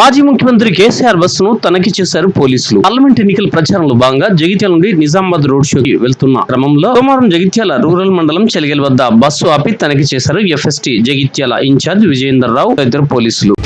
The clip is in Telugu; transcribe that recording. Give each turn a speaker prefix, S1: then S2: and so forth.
S1: మాజీ ముఖ్యమంత్రి కేసీఆర్ బస్సును తనిఖీ చేశారు పోలీసులు. పార్లమెంట్ ఎన్నికల ప్రచారంలో భాగంగా జగిత్యాల నుండి నిజామాబాద్ రోడ్ షోకి వెళ్తున్న క్రమంలో సోమవారం జగిత్యాల రూరల్ మండలం చెలిగల్ వద్ద బస్సు ఆపి తనిఖీ చేశారు ఎఫ్ఎస్టీ జగిత్యాల ఇన్ఛార్జ్ విజయేందర్ రావు ఇద్దరు పోలీసులు.